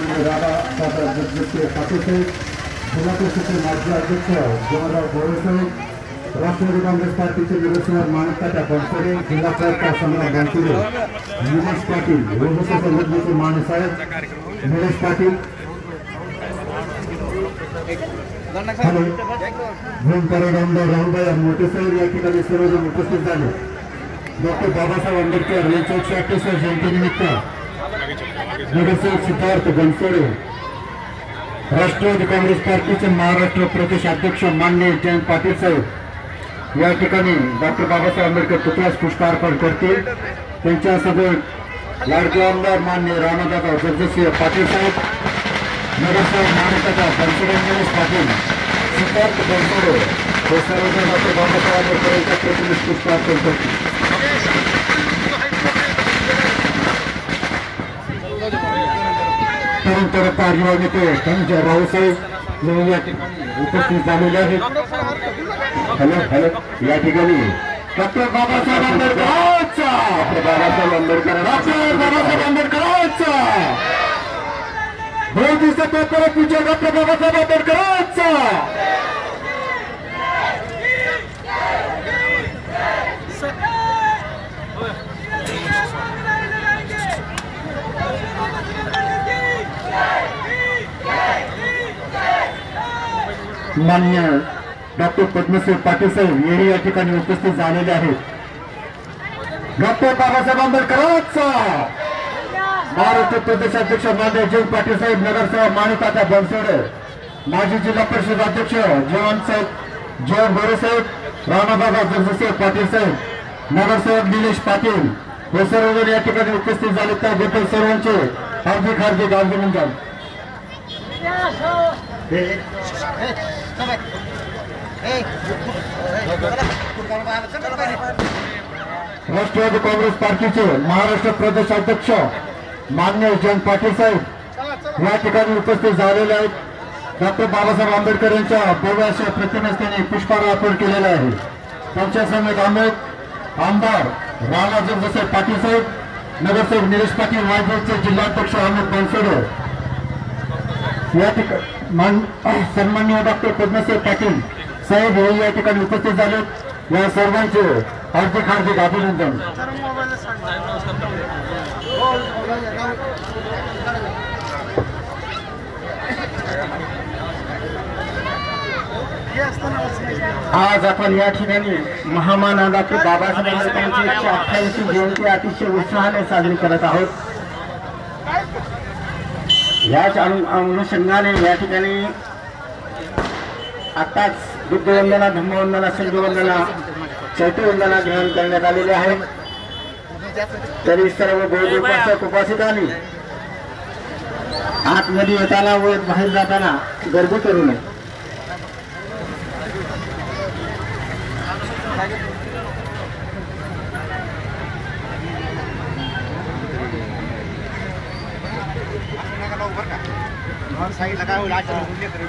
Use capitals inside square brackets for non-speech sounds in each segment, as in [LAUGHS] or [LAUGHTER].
मान्य राणा दादा जगदीश पाटील साहेब जिल्हा माजी अध्यक्ष गोमाराव गोरे साहेब राष्ट्रवादी काँग्रेस पार्टीचे निरसनार मानकाच्या बनसरे जिल्हा प्रवक्ता सम्राट निलेश पाटील रोहस संघटनेचे मानेसाहेब निलेश पाटील हॅलो भीमकरण आमदार राहुलभाई मोठे साहेब या ठिकाणी सर्वजण उपस्थित झाले. डॉक्टर बाबासाहेब आंबेडकर यांच्या एकशे अठ्ठावीस जयंतीनिमित्त नगरसेवक सिद्धार्थ बनसोडे राष्ट्रवादी काँग्रेस पार्टीचे महाराष्ट्र प्रदेश अध्यक्ष मान्य जयंत पाटील साहेब. या ठिकाणी डॉक्टर बाबासाहेब आंबेडकर पुतळ्यास पुष्पार्पण करतील. त्यांच्यासोबत लाडके आमदार मान्य रामदादा जगदसिंह पाटील साहेब नगरसेवक महाराष्ट्राचा बनसोडे पाटील सिद्धार्थ बनसोडे हे सर्वजण डॉक्टर बाबासाहेब आंबेडकर यांच्या प्रतिनिधी पुष्पार्पण करतील. तरुण तरफ नेते धनंजय रावसाहेब या ठिकाणी उपस्थित झालेले आहेत. हॅलो हॅलो या ठिकाणी डॉक्टर बाबासाहेब आंबेडकरांचा डॉक्टर बाबासाहेब आंबेडकर डॉक्टर बाबासाहेब आंबेडकरांचा. दोन दिवसात परत पूजा डॉक्टर बाबासाहेब आंबेडकरांचा. मान्य डॉक्टर पद्मश्री पाटील साहेब हे या ठिकाणी उपस्थित झालेले आहेत. डॉक्टर बाबासाहेब आंबेडकरांचा महाराष्ट्र प्रदेशाध्यक्ष मान्य जीव पाटील साहेब नगरसेवक माणिकाचा बनसोडे माजी जिल्हा परिषद अध्यक्ष जवान साहेब जयंत राणाबाबा जगदसिंह पाटील साहेब नगरसेवक निलेश पाटील हे सर्वजण या ठिकाणी उपस्थित झाले. त्याबद्दल सर्वांचे हार्दिक हार्दिक अभिनंदन. राष्ट्रवादी काँग्रेस पार्टीचे महाराष्ट्र प्रदेश अध्यक्ष मान्य जयंत पाटील साहेब या ठिकाणी उपस्थित झालेले आहेत. डॉक्टर बाबासाहेब आंबेडकर यांच्या भव्य अशा प्रतिमेस त्यांनी पुष्पहार अर्पण केलेला आहे. त्यांच्या समेत अनेक आमदार राणा जगदसाहेब पाटील साहेब नगरसेवक निलेश पाटील वायदचे जिल्हाध्यक्ष अमित बनसोडे. या ठिकाणी मान सन्माननीय डॉक्टर पद्मसाहेब पाटील साहेब हे या ठिकाणी उपस्थित झाले. या सर्वांचे हार्दिक हार्दिक अभिनंदन. आज आपण या ठिकाणी महामाना बाबासाहेब आंबेडकरांची एकशे अठ्ठ्याऐंशी जयंती अतिशय उत्साहाने साजरी करत आहोत. याच अनु अनुषंगाने या ठिकाणी आताच बुद्धवंदना धम्मवंदना संघवंदना चैत्यवंदना ग्रहण करण्यात आलेले आहे. तरी सर्व बौद्ध उपासक उपासितांनी आतमध्ये येताना व बाहेर जाताना गर्दी करू नये. सही लगा वो लास्ट में घूमने फिर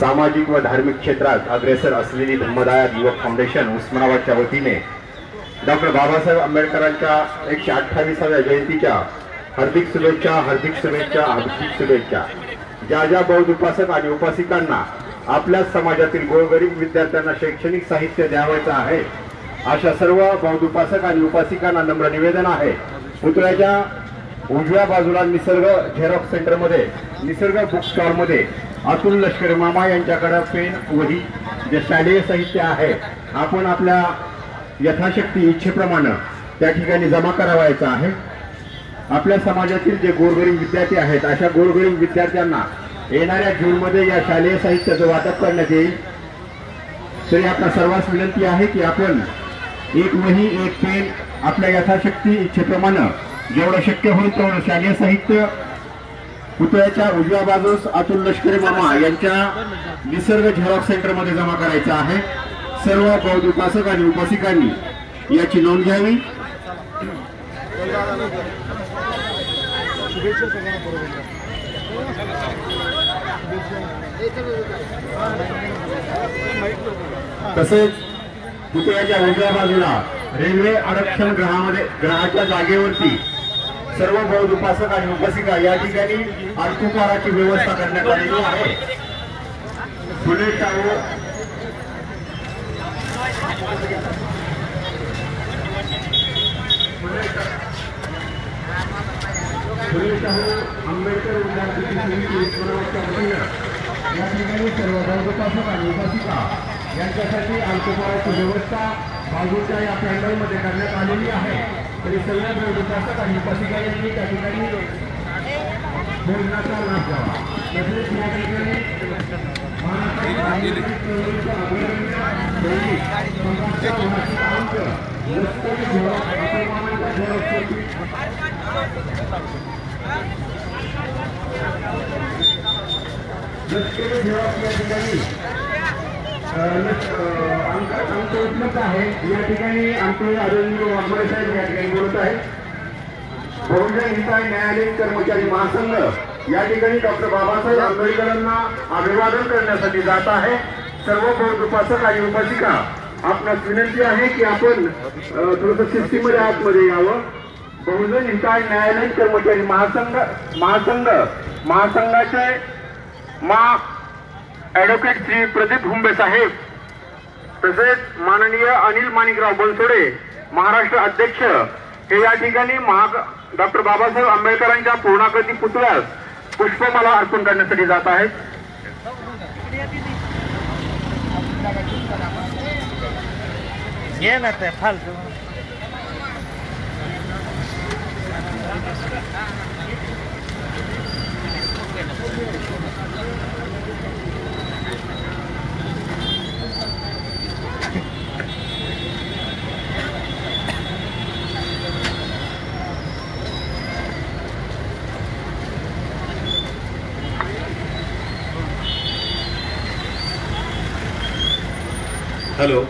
सामाजिक व धार्मिक क्षेत्रात अग्रेसर असलेली धम्मदायक युवक फाउंडेशन उस्मानाबादच्या वतीने डॉक्टर बाबासाहेब आंबेडकरांच्या एकशे अठ्ठावीसाव्या जयंतीच्या हार्दिक शुभेच्छा हार्दिक शुभेच्छा हार्दिक शुभेच्छा. ज्या ज्या बौद्ध उपासक आणि उपासिकांना आपल्याच समाजातील गोरगरीब विद्यार्थ्यांना शैक्षणिक साहित्य द्यावायचं आहे अशा सर्व बौद्ध उपासक आणि उपासिकांना नम्र निवेदन आहे. पुतळ्याच्या उजव्या बाजूला निसर्ग झेरॉक्स सेंटरमध्ये निसर्ग बुक स्टॉलमध्ये अतुल लष्कर मामा यांच्याकडे पेन वही जे शालेय साहित्य आहे आपण आपल्या यथाशक्ती इच्छेप्रमाणे त्या ठिकाणी जमा करावायचा आहे. आपल्या समाजातील जे गोरगरीब विद्यार्थी आहेत अशा गोरगरीब विद्यार्थ्यांना येणाऱ्या जूनमध्ये या शालेय साहित्याचं वाटप करण्यात येईल. तरी आपल्या सर्वांस विनंती आहे की आपण एक वही एक पेन आपल्या यथाशक्ती इच्छेप्रमाणे जेवढं शक्य होईल तेवढं शालेय साहित्य. पुतळ्याच्या उजव्या बाजूस अतुल लष्करी मामा यांच्या निसर्ग झेरॉक्स सेंटरमध्ये जमा करायचं आहे. सर्व बौद्ध उपासक आणि उपासिकांनी याची नोंद घ्यावी. तसेच पुतळ्याच्या उजव्या बाजूला रेल्वे आरक्षण ग्रहामध्ये ग्रहाच्या जागेवरती सर्व बौद्ध उपासक आणि उपासिका या ठिकाणी अल्पोपहाराची व्यवस्था करण्यात आलेली आहे. फुले शाहू फुले शाहू आंबेडकर विद्यार्थी या ठिकाणी सर्व बौद्ध उपासक आणि उपासिका यांच्यासाठी अल्पोपहाराची व्यवस्था बाजूच्या या पॅन्डलमध्ये करण्यात आलेली आहे. तरी सगळ्या आणि उपासिका त्या ठिकाणी भोजनाचा लाभ घ्यावा. तसेच या ठिकाणी लष्करी झेरॉक्स या ठिकाणी आमचं आमचं उपलब्ध आहे. या ठिकाणी आमचे अरविंद वाघमारे साहेब या ठिकाणी बोलत आहेत. बहुजन हिताय न्यायालयीन कर्मचारी महासंघ या ठिकाणी डॉक्टर बाबासाहेब आंबेडकरांना अभिवादन करण्यासाठी जात आहे. सर्व बौद्ध उपासक आणि उपासिका आपणास विनंती आहे की आपण थोडस सिस्टीममध्ये आतमध्ये यावं. बहुजन हिताय न्यायालयीन कर्मचारी महासंघ महासंघ महासंघाचे मा ॲडव्होकेट श्री प्रदीप हुंबे साहेब. तसेच माननीय अनिल माणिकराव बनसोडे महाराष्ट्र अध्यक्ष हे या ठिकाणी महा डॉक्टर बाबासाहेब आंबेडकरांच्या पूर्णाकृती पुतळ्यास पुष्पमाला अर्पण करण्यासाठी जात आहेत. घे ना ते फालतू हॅलो. [LAUGHS]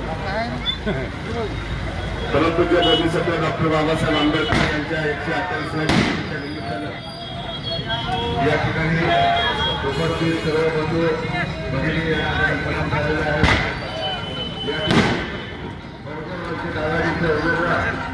परंतु ज्या दोन्ही गणेशत्व डॉक्टर बाबासाहेब आंबेडकर यांच्या एकशे अठ्ठावीसव्या या ठिकाणी उपस्थित सर्व बंधू भगिनी आहेत. या ठिकाणी